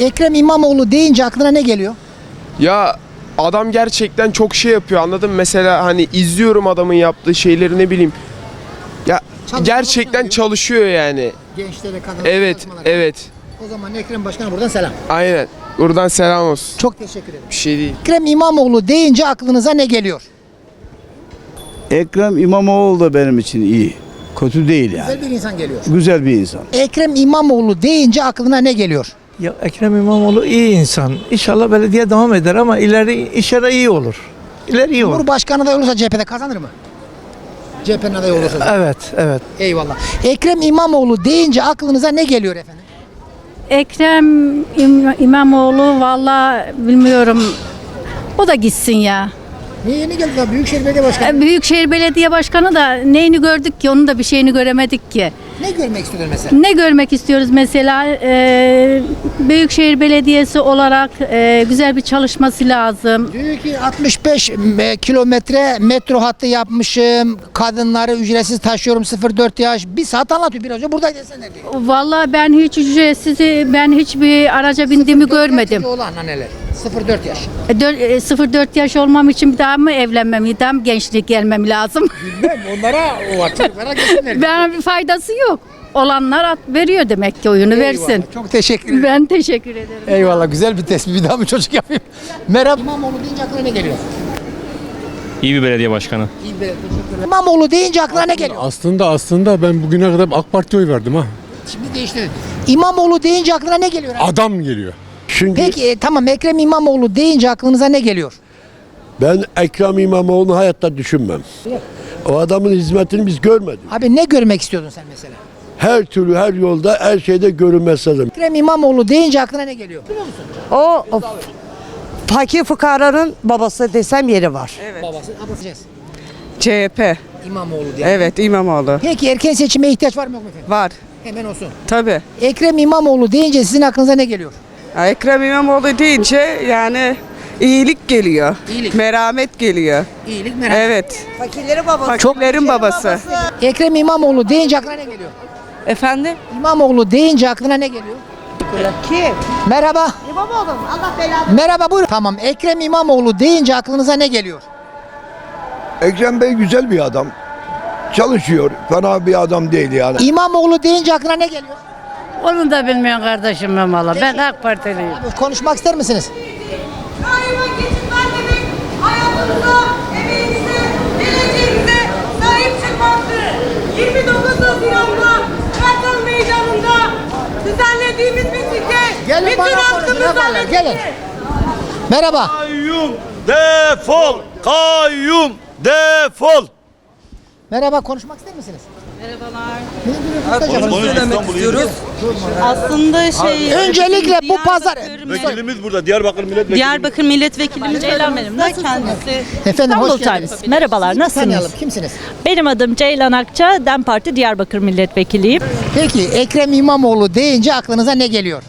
Ekrem İmamoğlu deyince aklına ne geliyor? Ya adam gerçekten çok şey yapıyor anladın mı? Mesela hani izliyorum adamın yaptığı şeyleri ne bileyim. Ya Çalışmalar gerçekten çalışıyor yani. Gençlere, kadınlara. Evet, evet. O zaman Ekrem Başkan'a buradan selam. Aynen. Buradan selam olsun. Çok teşekkür ederim. Bir şey değil. Ekrem İmamoğlu deyince aklınıza ne geliyor? Ekrem İmamoğlu da benim için iyi. Kötü değil yani. Güzel bir insan geliyor. Güzel bir insan. Ekrem İmamoğlu deyince aklına ne geliyor? Ya Ekrem İmamoğlu iyi insan. İnşallah belediye devam eder ama ileri inşallah iyi olur. İleri iyi olur. Cumhurbaşkanı adayı olursa CHP'de kazanır mı? CHP'nin adayı olursa. Evet, evet. Eyvallah. Ekrem İmamoğlu deyince aklınıza ne geliyor efendim? Ekrem İm- İmamoğlu valla bilmiyorum. O da gitsin ya. Niye yeni geldi daha Büyükşehir Belediye Başkanı? E, Büyükşehir Belediye Başkanı da neyini gördük ki onun da bir şeyini göremedik ki. Ne görmek istiyorsun mesela? Ne görmek istiyoruz mesela e, Büyükşehir Belediyesi olarak e, güzel bir çalışması lazım. Diyor ki 65 m- kilometre metro hattı yapmışım. Kadınları ücretsiz taşıyorum 0-4 yaş. Bir saat anlatıyor biraz önce buradaydı sen nerede? Valla ben hiç ücretsiz ben hiçbir araca bindiğimi görmedim. Olan anneler 0-4 yaş. E, dör- e, 0-4 yaş olmam için bir daha mı evlenmem, bir daha mı gençlik gelmem lazım? Bilmem onlara o var çocuklara geçsinler. Ben bir faydası yok. Olanlar at veriyor demek ki oyunu versin. Eyvallah, Çok teşekkür ederim. Ben teşekkür ederim. Eyvallah güzel bir tespit. Bir daha mı çocuk yapayım? Merhaba. İmamoğlu deyince aklına ne geliyor? İyi bir belediye başkanı. İyi bir teşekkür ederim. İmamoğlu deyince aklına ne geliyor? Aslında aslında ben bugüne kadar AK Parti'ye oy verdim ha. Şimdi değiştirdin. İmamoğlu deyince aklına ne geliyor? abi? Adam geliyor. Çünkü Peki e, tamam Ekrem İmamoğlu deyince aklınıza ne geliyor? ben Ekrem İmamoğlu'nu hayatta düşünmem. O adamın hizmetini biz görmedik. Abi ne görmek istiyordun sen mesela? Her türlü her yolda her şeyde görünmesi lazım. Ekrem İmamoğlu deyince aklına ne geliyor? O, o fakir fukaranın babası desem yeri var. Babası. Ablasacağız. CHP. İmamoğlu diye. Evet İmamoğlu. Peki erken seçime ihtiyaç var mı yok mu efendim? Var. Hemen olsun. Tabii. Ekrem İmamoğlu deyince sizin aklınıza ne geliyor? Ya Ekrem İmamoğlu deyince yani iyilik geliyor. İyilik. Merhamet geliyor. İyilik merak. Evet. Fakirlerin babası. Fakirlerin babası. Ekrem İmamoğlu deyince aklına ne geliyor? Efendim? İmamoğlu deyince aklına ne geliyor? Kim? Merhaba. İmamoğlu. Allah belanı. Merhaba buyurun. Tamam Ekrem İmamoğlu deyince aklınıza ne geliyor? Ekrem Bey güzel bir adam. Çalışıyor. Fena bir adam değil yani. İmamoğlu deyince aklına ne geliyor? Onu da bilmiyorum kardeşim ben valla. Ben AK Partiliyim. Abi konuşmak ister misiniz? Daima geçin vermemek, hayatınıza, emeğinize, geleceğinize sahip çıkmaktır. 29 Haziran'da Kartal Meydanı'nda düzenlediğimiz mitingde Gelin bütün bana konuşun, halkımızla gelin. Merhaba. Kayyum defol! Kayyum defol! Merhaba konuşmak ister misiniz? Aslında şey... Öncelikle bu pazar... Vekilimiz burada. Diyarbakır milletvekili. Diyarbakır milletvekilimiz Ceylan benim de kendisi. Efendim hoş geldiniz. Times. Merhabalar nasılsınız? Tanıyalım kimsiniz? Benim adım Ceylan Akça. DEM Parti Diyarbakır milletvekiliyim. Peki Ekrem İmamoğlu deyince aklınıza ne geliyor?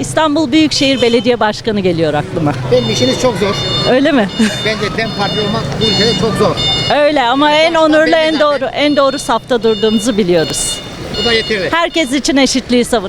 İstanbul Büyükşehir Belediye Başkanı geliyor aklıma. Benim işiniz çok zor. Öyle mi? Bence DEM Parti olmak bu ülkede çok zor. Öyle ama en onurlu, en doğru, en doğru safta durduğumuzu biliyoruz. Bu da yeterli. Herkes için eşitliği savun.